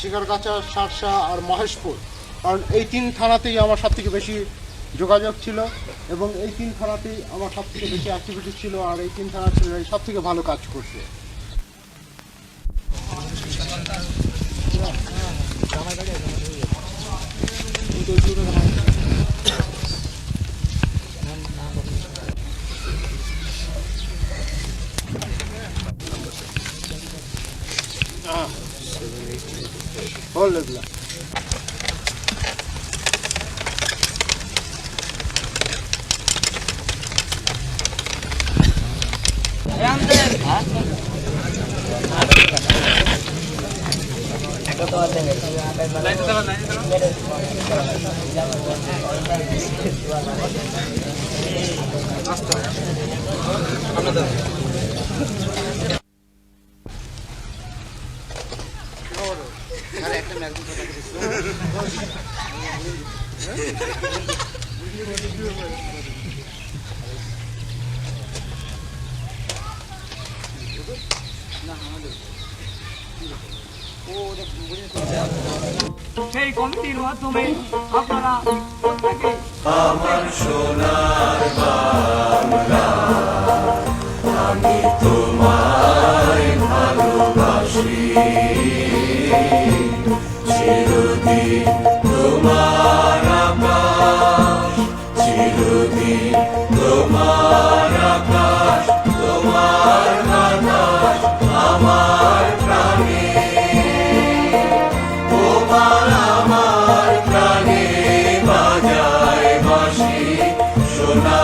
শিকারগাছা, সারসা আর মহেশপুর। কারণ এই তিন থানাতেই আমার সব থেকে বেশি যোগাযোগ ছিল এবং এই তিন থানাতেই আমার সব থেকে বেশি অ্যাক্টিভিটি ছিল আর এই তিন থানা ছিল সব থেকে ভালো কাজ করছে। Hollebla. Thank you. সেই কমিটির মাধ্যমে আপনারা প্রত্যেকে আমার সোনার বাংলা আমি তোমায় ভালোবাসি। চিরদিন তোমার আকাশ চিরদিন তোমার আকাশ তোমার আকাশ, আমার প্রাণে। তোমার আমার প্রাণে বাজায় বাসি সোনা